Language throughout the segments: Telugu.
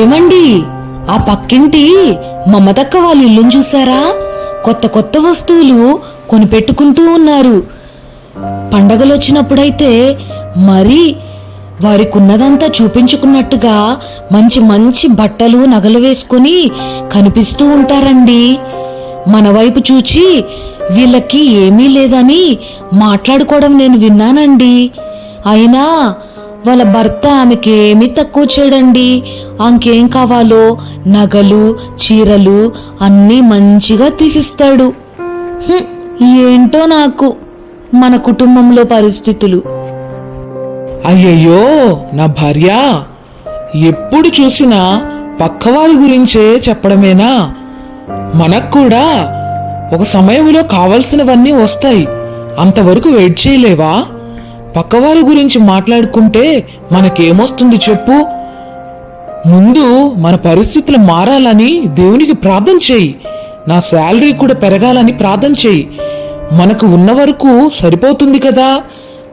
ఏమండి? ఆ పక్కింటి మమతక్క వాళ్ళ ఇల్లుని చూసారా కొత్త కొత్త వస్తువులు కొనిపెట్టుకుంటూ ఉన్నారు. పండగలు వచ్చినప్పుడైతే మరి చూపించుకున్నట్టుగా మంచి మంచి బట్టలు నగలు వేసుకుని కనిపిస్తూ ఉంటారండి. మన వైపు చూచి వీళ్ళకి ఏమీ లేదని మాట్లాడుకోవడం నేను విన్నానండి. అయినా వాళ్ళ భర్త ఆమెకి ఏమీ తక్కువ చేయడండి. ఆమెకేం కావాలో నగలు చీరలు అన్నీ మంచిగా తీసిస్తాడు. ఏంటో నాకు మన కుటుంబంలో పరిస్థితులు. అయ్యయ్యో నా భార్య ఎప్పుడు చూసినా పక్కవారి గురించే చెప్పడమేనా? మనకు కూడా ఒక సమయంలో కావలసినవన్నీ వస్తాయి. అంతవరకు వెయిట్ చేయలేవా? పక్కవారి గురించి మాట్లాడుకుంటే మనకేమొస్తుంది చెప్పు? ముందు మన పరిస్థితులు మారాలని దేవునికి ప్రార్థన చేయి. నా శాలరీ కూడా పెరగాలని ప్రార్థన చేయి. మనకు ఉన్న వరకు సరిపోతుంది కదా?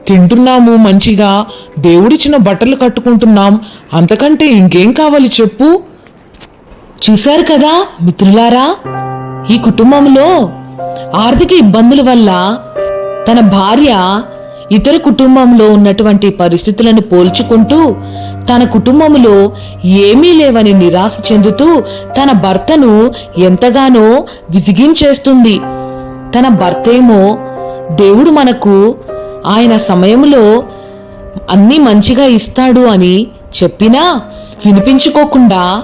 తింటున్నాము మంచిగా. దేవుడిచ్చిన బట్టలు కట్టుకుంటున్నాం. అంతకంటే ఇంకేం కావాలి చెప్పు? చూశారు కదా మిత్రులారా? ఈ కుటుంబంలో ఆర్థిక ఇబ్బందుల వల్ల తన భార్య ఇతర కుటుంబంలో ఉన్నటువంటి పరిస్థితులను పోల్చుకుంటూ తన కుటుంబంలో ఏమీ లేవని నిరాశ చెందుతూ తన భర్తను ఎంతగానో విసిగించేస్తుంది. తన భర్త ఏమో దేవుడు మనకు ఆయన సమయంలో అన్నీ మంచిగా ఇస్తాడు అని చెప్పినా వినిపించుకోకుండా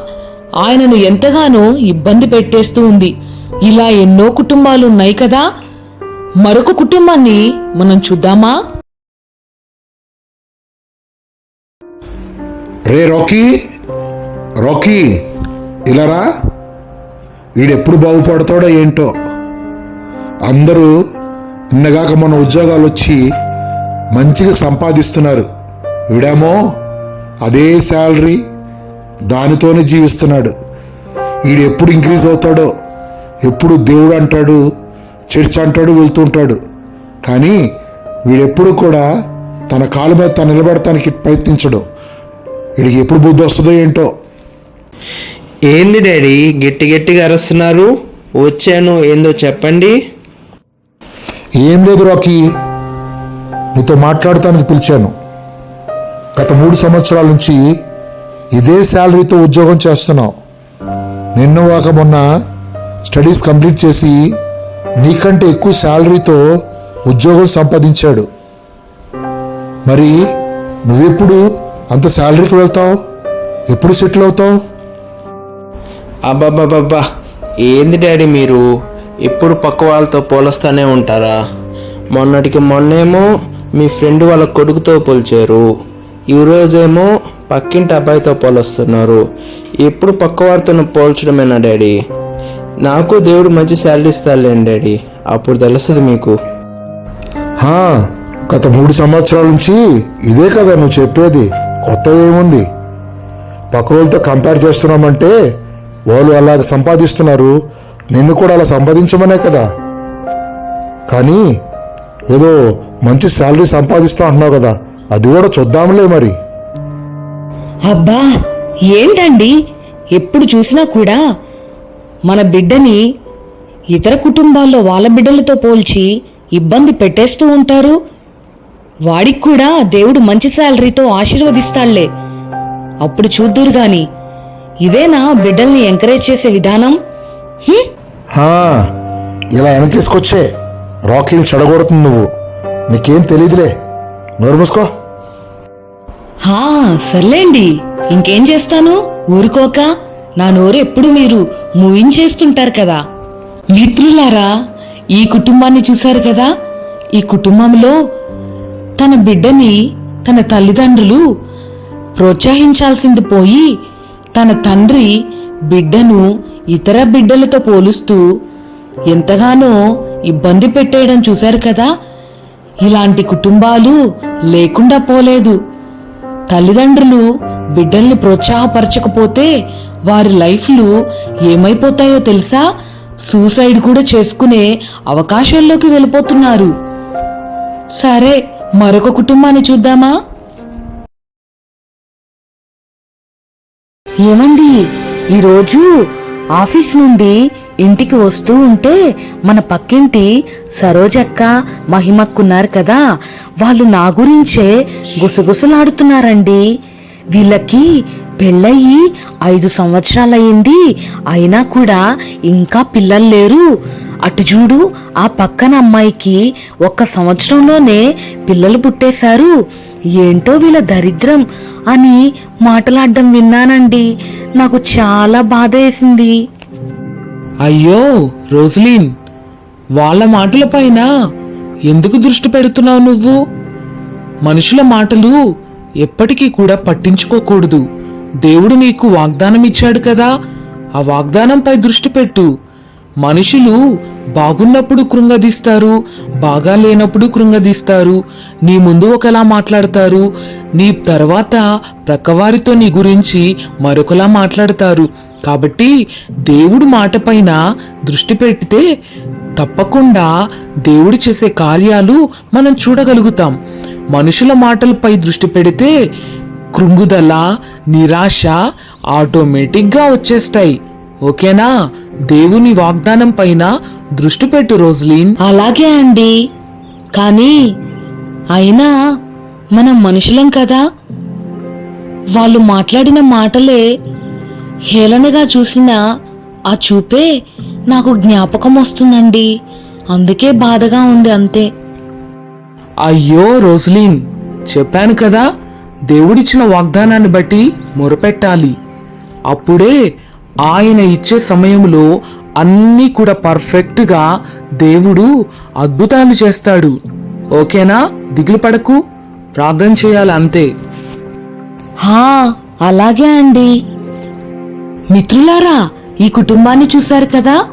ఆయనను ఎంతగానో ఇబ్బంది పెట్టేస్తూ ఉంది. ఇలా ఎన్నో కుటుంబాలు ఉన్నాయి కదా. మరొక కుటుంబాన్ని మనం చూద్దామా? రే రాకీ రాకీ ఇలారా వీడెప్పుడు బాగుపడతాడో ఏంటో. అందరూ నిన్నగాక మన ఉద్యోగాలు వచ్చి మంచిగా సంపాదిస్తున్నారు. వీడేమో అదే శాలరీ దానితోనే జీవిస్తున్నాడు. వీడు ఎప్పుడు ఇంక్రీజ్ అవుతాడో ఎప్పుడు దేవుడు అంటాడు చర్చ్ అంటాడు వెళ్తుంటాడు కానీ వీడెప్పుడు కూడా తన కాలు మీద తను నిలబడటానికి ప్రయత్నించడు. వీడికి ఎప్పుడు బుద్ధి వస్తుందో ఏంటో? ఏంది డాడీ గట్టి గట్టిగా అరుస్తున్నారు? వచ్చాను ఏందో చెప్పండి. ఏం లేదు రాకీ నీతో మాట్లాడటానికి పిలిచాను. గత మూడు సంవత్సరాల నుంచి ఇదే శాలరీతో ఉద్యోగం చేస్తున్నావు. నిన్న వాక మొన్న స్టడీస్ కంప్లీట్ చేసి నీకంటే ఎక్కువ శాలరీతో ఉద్యోగం సంపాదించాడు. మరి నువ్వెప్పుడు అంత శాలరీకి వెళ్తావు? ఎప్పుడు సెటిల్ అవుతావు? అబ్బాబ్బాబ్బా ఏంది డాడీ మీరు? ఎప్పుడు పక్క వాళ్ళతో పోలుస్తూనే ఉంటారా? మొన్నటికి మొన్నేమో మీ ఫ్రెండ్ వాళ్ళ కొడుకుతో పోల్చారు. ఈ రోజేమో పక్కింటి అబ్బాయితో పోలుస్తున్నారు. ఎప్పుడు పక్క వారితో పోల్చడమేనా డాడీ? నాకు దేవుడు మంచి శాలరీ ఇస్తాడులేండి డాడీ. అప్పుడు తెలుస్తుంది మీకు. గత మూడు సంవత్సరాల నుంచి ఇదే కదా నువ్వు చెప్పేది. కొత్త ఏముంది? పక్క వాళ్ళతో కంపేర్ చేస్తున్నామంటే వాళ్ళు అలా సంపాదిస్తున్నారు నిన్ను కూడా అలా సంపాదించమనే కదా. కానీ ఏదో మంచి శాలరీ సంపాదిస్తా అంటున్నావు కదా అది కూడా చూద్దాంలే మరి. అబ్బా ఏంటండి? ఎప్పుడు చూసినా కూడా మన బిడ్డని ఇతర కుటుంబాల్లో వాళ్ళ బిడ్డలతో పోల్చి ఇబ్బంది పెట్టేస్తూ ఉంటారు. వాడికి కూడా దేవుడు మంచి శాలరీతో ఆశీర్వదిస్తాడులే అప్పుడు చూద్దురు గాని ఇదేనా బిడ్డల్ని ఎంకరేజ్ చేసే విధానం? ఇలా వెనకేసుకొచ్చే రాకీని చెడగొడుతుంది నువ్వు. నీకేం తెలీదులే. నోరు మూసుకో. హా సర్లేండి. ఇంకేం చేస్తాను? ఊరుకోక? నా నోరు ఎప్పుడు మీరు మూయించేస్తుంటారు కదా. మిత్రులారా ఈ కుటుంబాన్ని చూశారు కదా? ఈ కుటుంబంలో తన బిడ్డని తన తల్లిదండ్రులు ప్రోత్సహించాల్సింది పోయి తన తండ్రి బిడ్డను ఇతర బిడ్డలతో పోలుస్తూ ఎంతగానో ఇబ్బంది పెట్టేయడం చూశారు కదా. ఇలాంటి కుటుంబాలు లేకుండా పోలేదు. తల్లిదండ్రులు బిడ్డల్ని ప్రోత్సాహపరచకపోతే వారి లైఫ్లు ఏమైపోతాయో తెలుసా? సూసైడ్ కూడా చేసుకునే అవకాశాల్లోకి వెళ్ళిపోతున్నారు. సరే మరొక కుటుంబాన్ని చూద్దామా? ఏమండి ఈరోజు ఆఫీస్ నుండి ఇంటికి వస్తూ ఉంటే మన పక్కింటి సరోజక్క మహిమక్కున్నారు కదా వాళ్ళు నా గురించే గుసగుసలాడుతున్నారండి. వీళ్ళకి పెళ్ళయి ఐదు సంవత్సరాలయ్యింది అయినా కూడా ఇంకా పిల్లలు లేరు. అటు చూడు ఆ పక్కన అమ్మాయికి ఒక్క సంవత్సరంలోనే పిల్లలు పుట్టేశారు. ఏంటో వీళ్ళ దరిద్రం అని మాటలాడడం విన్నానండి. నాకు చాలా బాధ వేసింది అయ్యో రోజులీన్ వాళ్ళ మాటల పైన ఎందుకు దృష్టి పెడుతున్నావు నువ్వు? మనుషుల మాటలు ఎప్పటికీ కూడా పట్టించుకోకూడదు. దేవుడు నీకు వాగ్దానం ఇచ్చాడు కదా ఆ వాగ్దానంపై దృష్టి పెట్టు. మనుషులు బాగున్నప్పుడు కృంగదీస్తారు బాగా లేనప్పుడు కృంగదీస్తారు. నీ ముందు ఒకలా మాట్లాడతారు నీ తర్వాత ప్రక్కవారితో నీ గురించి మరొకలా మాట్లాడతారు. కాబట్టి దేవుడు మాట పైన దృష్టి పెడితే తప్పకుండా దేవుడు చేసే కార్యాలు మనం చూడగలుగుతాం. మనుషుల మాటలపై దృష్టి పెడితే కృంగుదల నిరాశ ఆటోమేటిక్గా వచ్చేస్తాయి. ఓకేనా? దేవుని వాగ్దానం పైన దృష్టి పెట్టు రోజ్లీన్. అలాగే అండి. కానీ అయినా మనం మనుషులం కదా? వాళ్ళు మాట్లాడిన మాటలే హేళనగా చూసిన ఆ చూపే నాకు జ్ఞాపకం వస్తుందండి. అందుకే బాధగా ఉంది అంతే. అయ్యో రోజ్లీన్ చెప్పాను కదా దేవుడిచ్చిన వాగ్దానాన్ని బట్టి మొరపెట్టాలి. అప్పుడే ఆయన ఇచ్చే సమయంలో అన్నీ కూడా పర్ఫెక్ట్గా దేవుడు అద్భుతాలు చేస్తాడు. ఓకేనా? దిగులు పడకు. ప్రార్థన చేయాలి అంతే. హా అలాగే అండి. మిత్రులారా ఈ కుటుంబాన్ని చూశారు కదా?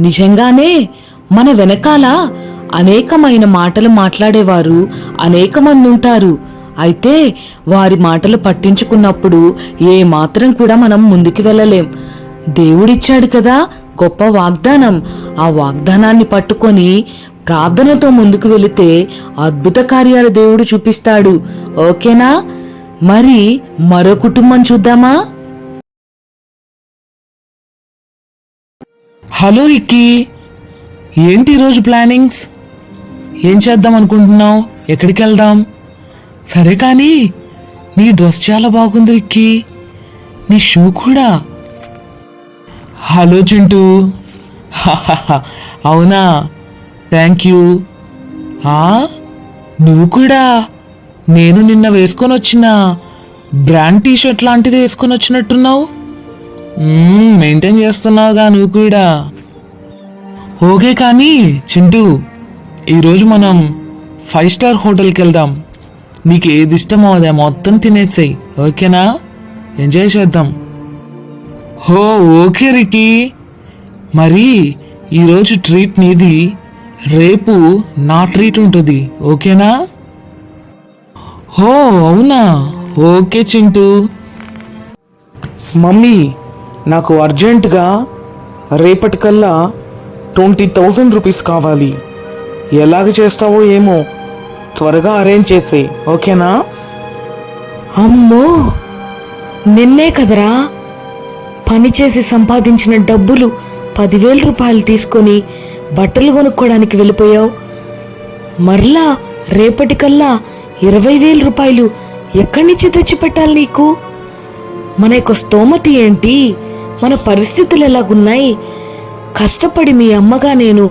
నిజంగానే మన వెనకాల అనేకమైన మాటలు మాట్లాడేవారు అనేక మంది ఉంటారు అయితే వారి మాటలు పట్టించుకున్నప్పుడు ఏ మాత్రం కూడా మనం ముందుకు వెళ్ళలేం. దేవుడిచ్చాడు కదా గొప్ప వాగ్దానం. ఆ వాగ్దానాన్ని పట్టుకొని ప్రార్థనతో ముందుకు వెళితే అద్భుత కార్యాలు దేవుడు చూపిస్తాడు. ఓకేనా? మరి మరో కుటుంబం చూద్దామా? Hello Ricky. ఏంటి ఈరోజు ప్లానింగ్స్? ఏం చేద్దాం అనుకుంటున్నావు? ఎక్కడికి వెళ్దాం? సరే కానీ నీ డ్రెస్ చాలా బాగుంది రిక్కీ. నీ షూ కూడా హలో చింటూ. అవునా? థ్యాంక్ యూ నువ్వు కూడా? నేను నిన్న వేసుకొని వచ్చిన బ్రాండ్ టీషర్ట్ లాంటిది వేసుకొని వచ్చినట్టున్నావు? మెయింటైన్ చేస్తున్నావుగా నువ్వు కూడా. ఓకే కానీ చింటూ ఈరోజు మనం ఫైవ్ స్టార్ హోటల్కి వెళ్దాం. నీకు ఏది ఇష్టమో అదే మొత్తం తినేసేయి. ఓకేనా? ఎంజాయ్ చేద్దాం. హో ఓకే రికీ. మరి ఈరోజు ట్రీట్ నీది రేపు నా ట్రీట్ ఉంటుంది ఓకేనా? హో అవునా? ఓకే చింటూ. మమ్మీ నాకు అర్జెంటుగా రేపటికల్లా ట్వంటీ థౌజండ్ రూపీస్ కావాలి. ఎలాగ చేస్తావో ఏమో త్వరగా అరేంజ్ చేసే ఓకేనా? అమ్మో! నిన్నే కదరా? పనిచేసి సంపాదించిన డబ్బులు పదివేల రూపాయలు తీసుకొని బట్టలు కొనుక్కోడానికి వెళ్ళిపోయావు. మరలా రేపటికల్లా ఇరవై వేల రూపాయలు ఎక్కడి నుంచి తెచ్చిపెట్టాలి నీకు? మన యొక్క స్తోమత ఏంటి? మన పరిస్థితులు ఎలాగున్నాయి? కష్టపడి మీ అమ్మగా నేను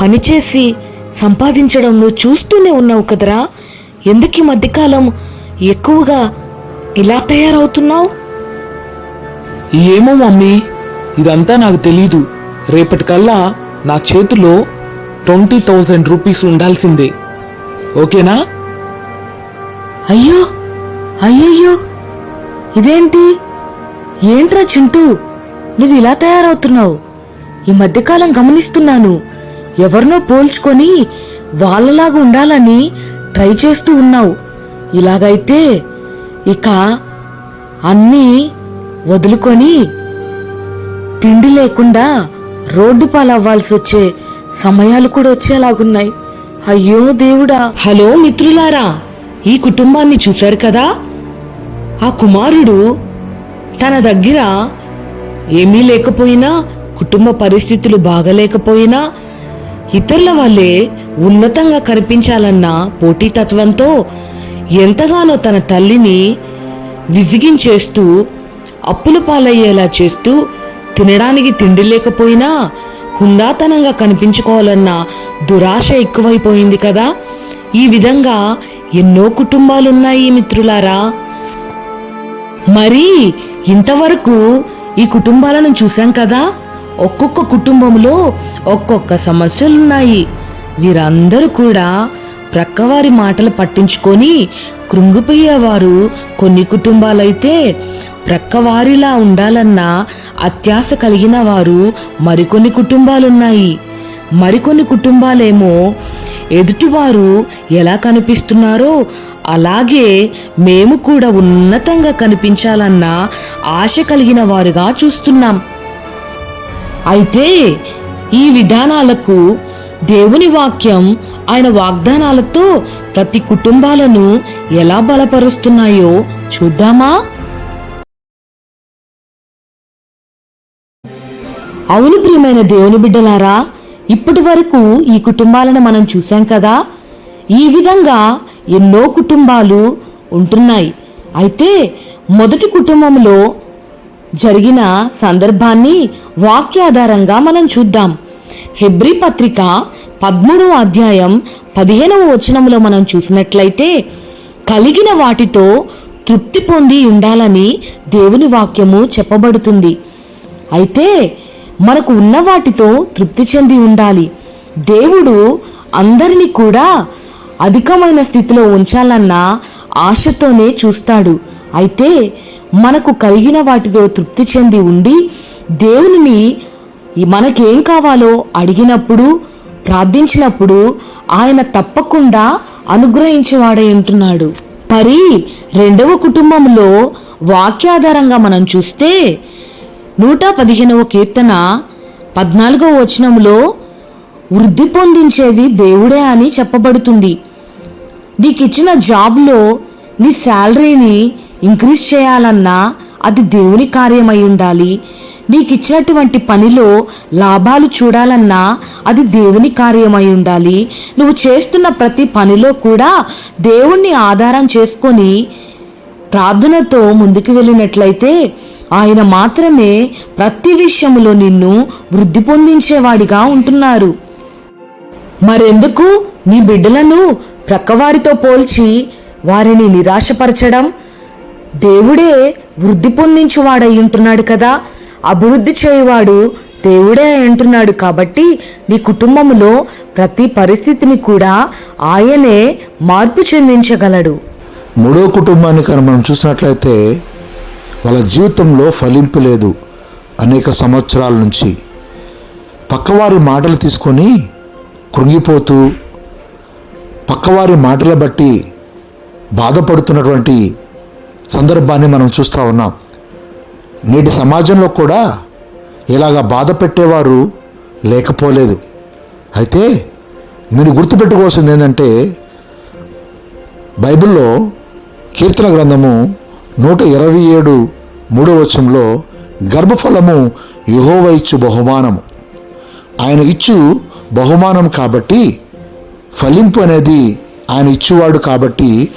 పనిచేసి సంపాదించడం నువ్వు చూస్తూనే ఉన్నావు కదరా? ఎందుకు ఈ మధ్యకాలం ఎక్కువగా ఇలా తయారవుతున్నావు? ఏమో మమ్మీ ఇదంతా నాకు తెలీదు. రేపటికల్లా నా చేతిలో ట్వంటీ థౌజండ్ రూపీస్ ఉండాల్సిందే. ఓకేనా? అయ్యో అయ్యయ్యో. ఇదేంటి? ఏంట్రా చింటూ? నువ్వు ఇలా తయారవుతున్నావు? ఈ మధ్యకాలం గమనిస్తున్నాను. ఎవరినో పోల్చుకొని వాళ్ళలాగా ఉండాలని ట్రై చేస్తూ ఉన్నావు. ఇలాగైతే ఇక అన్నీ వదులుకొని తిండి లేకుండా రోడ్డు పాలవ్వాల్సి వచ్చే సమయాలు కూడా వచ్చేలాగున్నాయి. అయ్యో దేవుడా! హలో మిత్రులారా ఈ కుటుంబాన్ని చూశారు కదా? ఆ కుమారుడు తన దగ్గర ఏమీ లేకపోయినా కుటుంబ పరిస్థితులు బాగలేకపోయినా ఇతరుల వల్లే ఉన్నతంగా కనిపించాలన్న పోటీతత్వంతో ఎంతగానో తన తల్లిని విసిగించేస్తూ అప్పుల పాలయ్యేలా చేస్తూ తినడానికి తిండి లేకపోయినా హుందాతనంగా కనిపించుకోవాలన్న దురాశ ఎక్కువైపోయింది కదా. ఈ విధంగా ఎన్నో కుటుంబాలున్నాయి మిత్రులారా. మరి ఇంతవరకు ఈ కుటుంబాలను చూశాం కదా. ఒక్కొక్క కుటుంబంలో ఒక్కొక్క సమస్యలున్నాయి. వీరందరూ కూడా ప్రక్కవారి మాటలు పట్టించుకొని కృంగిపోయేవారు కొన్ని కుటుంబాలైతే. ప్రక్కవారిలా ఉండాలన్న అత్యాశ కలిగిన వారు మరికొన్ని కుటుంబాలున్నాయి. మరికొన్ని కుటుంబాలేమో ఎదుటివారు ఎలా కనిపిస్తున్నారో అలాగే మేము కూడా ఉన్నతంగా కనిపించాలన్న ఆశ కలిగిన వారుగా చూస్తున్నాం. అయితే ఈ విధానాలకు దేవుని వాక్యం ఆయన వాగ్దానాలతో ప్రతి కుటుంబాలను ఎలా బలపరుస్తున్నాయో చూద్దామా? అవును ప్రియమైన దేవుని బిడ్డలారా ఇప్పటి వరకు ఈ కుటుంబాలను మనం చూసాం కదా? ఈ విధంగా ఎన్నో కుటుంబాలు ఉంటున్నాయి. అయితే మొదటి కుటుంబంలో జరిగిన సందర్భాన్ని వాక్యాధారంగా మనం చూద్దాం. హెబ్రి పత్రిక పద్మూడవ అధ్యాయం పదిహేనవ వచనంలో మనం చూసినట్లయితే కలిగిన వాటితో తృప్తి పొంది ఉండాలని దేవుని వాక్యము చెప్పబడుతుంది. అయితే మనకు ఉన్న వాటితో తృప్తి చెంది ఉండాలి. దేవుడు అందరినీ కూడా అధికమైన స్థితిలో ఉంచాలన్న ఆశతోనే చూస్తాడు. అయితే మనకు కలిగిన వాటితో తృప్తి చెంది ఉండి దేవునిని మనకేం కావాలో అడిగినప్పుడు ప్రార్థించినప్పుడు ఆయన తప్పకుండా అనుగ్రహించేవాడై ఉంటున్నాడు. మరి రెండవ కుటుంబంలో వాక్యాధారంగా మనం చూస్తే నూట పదిహేనవ కీర్తన పద్నాలుగవ వచనంలో వృద్ధి పొందించేది దేవుడే అని చెప్పబడుతుంది. నీకు ఇచ్చిన జాబ్లో నీ శాలరీని ఇంక్రీజ్ చేయాలన్నా అది దేవుని కార్యమై ఉండాలి. నీకు ఇచ్చినటువంటి పనిలో లాభాలు చూడాలన్నా అది దేవుని కార్యమై ఉండాలి. నువ్వు చేస్తున్న ప్రతి పనిలో కూడా దేవుణ్ణి ఆధారం చేసుకొని ప్రార్థనతో ముందుకు వెళ్ళినట్లయితే ఆయన మాత్రమే ప్రతి విషయంలో నిన్ను వృద్ధి పొందించేవాడిగా ఉంటున్నారు. మరెందుకు? నీ బిడ్డలను ప్రక్కవారితో పోల్చి వారిని నిరాశపరచడం దేవుడే వృద్ధి పొందించువాడై ఉంటున్నాడు కదా. అభివృద్ధి చేయవాడు దేవుడే అంటున్నాడు కాబట్టి నీ కుటుంబంలో ప్రతి పరిస్థితిని కూడా ఆయనే మార్పు చెందించగలడు. మూడో కుటుంబాన్ని కనుక మనం చూసినట్లయితే వాళ్ళ జీవితంలో ఫలింపు లేదు అనేక సంవత్సరాల నుంచి. పక్కవారి మాటలు తీసుకొని కృంగిపోతూ పక్కవారి మాటల బట్టి బాధపడుతున్నటువంటి సందర్భాన్ని మనం చూస్తూ ఉన్నాం. నేటి సమాజంలో కూడా ఇలాగ బాధ పెట్టేవారు లేకపోలేదు. అయితే మీరు గుర్తుపెట్టుకోవాల్సింది ఏంటంటే బైబిల్లో కీర్తన గ్రంథము నూట ఇరవై ఏడు మూడవచంలో గర్భఫలము యహోవ ఇచ్చు బహుమానము. ఆయన ఇచ్చు బహుమానం కాబట్టి ఫలింపు అనేది ఆయన ఇచ్చువాడు కాబట్టి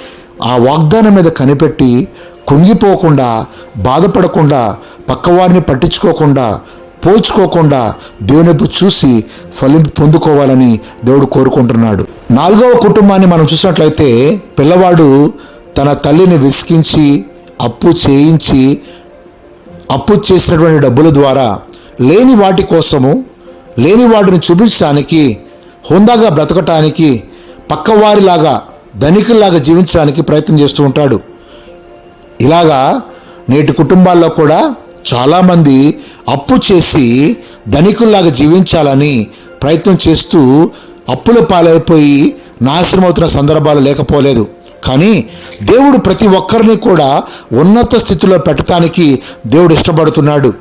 ఆ వాగ్దానం మీద కనిపెట్టి కుంగిపోకుండా బాధపడకుండా పక్కవారిని పట్టించుకోకుండా పోల్చుకోకుండా దేవునిపు చూసి ఫలింపు పొందుకోవాలని దేవుడు కోరుకుంటున్నాడు. నాలుగవ కుటుంబాన్ని మనం చూసినట్లయితే పిల్లవాడు తన తల్లిని విసిగించి అప్పు చేయించి అప్పు చేసినటువంటి డబ్బుల ద్వారా లేని వాటి కోసము లేని వాటిని చూపించడానికి హుందాగా బ్రతకటానికి పక్కవారిలాగా ధనికుల్లాగా జీవించడానికి ప్రయత్నం చేస్తూ ఉంటాడు. ఇలాగా నేటి కుటుంబాల్లో కూడా చాలామంది అప్పు చేసి ధనికుల్లాగా జీవించాలని ప్రయత్నం చేస్తూ అప్పుల పాలైపోయి నాశనమవుతున్న సందర్భాలు లేకపోలేదు. కానీ దేవుడు ప్రతి ఒక్కరిని కూడా ఉన్నత స్థితిలో పెట్టడానికి దేవుడు ఇష్టపడుతున్నాడు.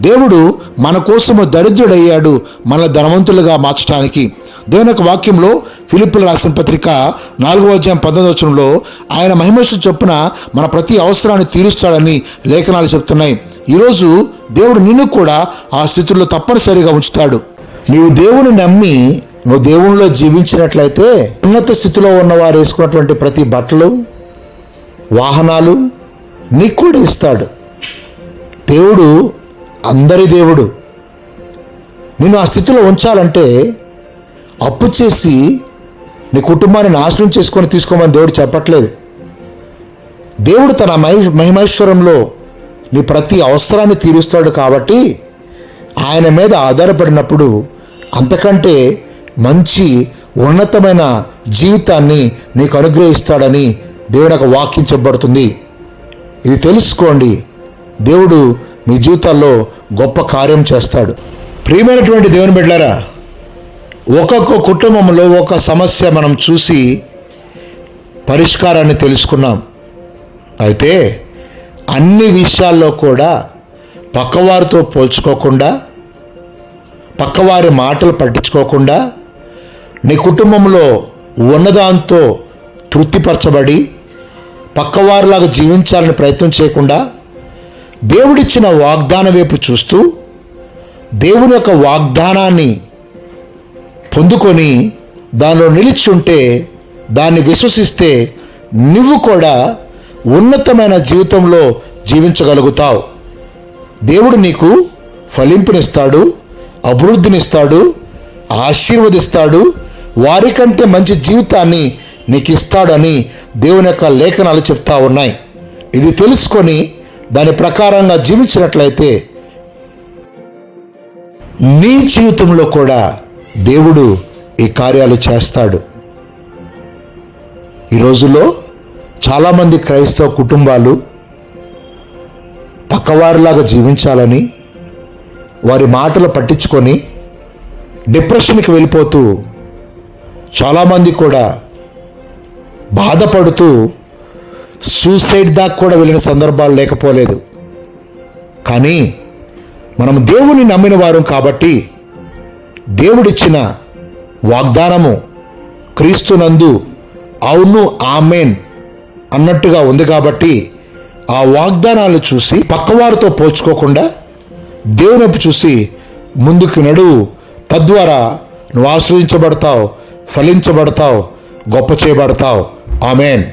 దేవుడు మన కోసము దరిద్రుడయ్యాడు మన ధనవంతులుగా మార్చడానికి దేవుని యొక్క వాక్యంలో ఫిలిప్పులు రాసిన పత్రిక నాలుగో అధ్యాయం పంతొమ్మిది వచనంలో ఆయన మహిమస్సు చొప్పున మన ప్రతి అవసరాన్ని తీరుస్తాడని లేఖనాలు చెప్తున్నాయి. ఈరోజు దేవుడు నిన్ను కూడా ఆ స్థితిలో తప్పనిసరిగా ఉంచుతాడు. నీవు దేవుని నమ్మి నువ్వు దేవుణ్ణిలో జీవించినట్లయితే ఉన్నత స్థితిలో ఉన్నవారు వేసుకున్నటువంటి ప్రతి బట్టలు వాహనాలు నీకు కూడా ఇస్తాడు. దేవుడు అందరి దేవుడు. నిన్ను ఆ స్థితిలో ఉంచాలంటే అప్పు చేసి నీ కుటుంబాన్ని నాశనం చేసుకొని తీసుకోమని దేవుడు చెప్పట్లేదు. దేవుడు తన మహి మహిమేశ్వరంలో నీ ప్రతి అవసరాన్ని తీరుస్తాడు కాబట్టి ఆయన మీద ఆధారపడినప్పుడు అంతకంటే మంచి ఉన్నతమైన జీవితాన్ని నీకు అనుగ్రహిస్తాడని దేవుని ఒక వాక్యం చెప్పబడుతుంది. ఇది తెలుసుకోండి. దేవుడు మీ జీవితాల్లో గొప్ప కార్యం చేస్తాడు. ప్రియమైనటువంటి దేవుని బిడ్డారా ఒక్కొక్క కుటుంబంలో ఒక సమస్య మనం చూసి పరిష్కారాన్ని తెలుసుకున్నాం. అయితే అన్ని విషయాల్లో కూడా పక్కవారితో పోల్చుకోకుండా పక్కవారి మాటలు పట్టించుకోకుండా నీ కుటుంబంలో ఉన్నదాంతో తృప్తిపరచబడి పక్కవారిలాగా జీవించాలని ప్రయత్నం చేయకుండా దేవుడిచ్చిన వాగ్దానం వైపు చూస్తూ దేవుని యొక్క వాగ్దానాన్ని పొందుకొని దానిలో నిలిచి ఉంటే దాన్ని విశ్వసిస్తే నువ్వు కూడా ఉన్నతమైన జీవితంలో జీవించగలుగుతావు. దేవుడు నీకు ఫలింపునిస్తాడు అభివృద్ధినిస్తాడు ఆశీర్వదిస్తాడు వారికంటే మంచి జీవితాన్ని నీకు ఇస్తాడని దేవుని యొక్క లేఖనాలు చెప్తా ఉన్నాయి. ఇది తెలుసుకొని దాని ప్రకారంగా జీవించినట్లయితే నీ జీవితంలో కూడా దేవుడు ఈ కార్యాలు చేస్తాడు. ఈ రోజుల్లో చాలామంది క్రైస్తవ కుటుంబాలు పక్కవారిలాగా జీవించాలని వారి మాటలు పట్టించుకొని డిప్రెషన్కి వెళ్ళిపోతూ చాలామంది కూడా బాధపడుతూ సూసైడ్ దాకా కూడా వెళ్ళిన సందర్భాలు లేకపోలేదు. కానీ మనం దేవుని నమ్మిన వారం కాబట్టి దేవుడిచ్చిన వాగ్దానము క్రీస్తునందు అవును ఆమెన్ అన్నట్టుగా ఉంది కాబట్టి ఆ వాగ్దానాలు చూసి పక్కవారితో పోల్చుకోకుండా దేవునొప్పి చూసి ముందుకు నడువు తద్వారా నువ్వు ఆశ్రయించబడతావు ఫలించబడతావు గొప్ప చేయబడతావు. ఆమెన్.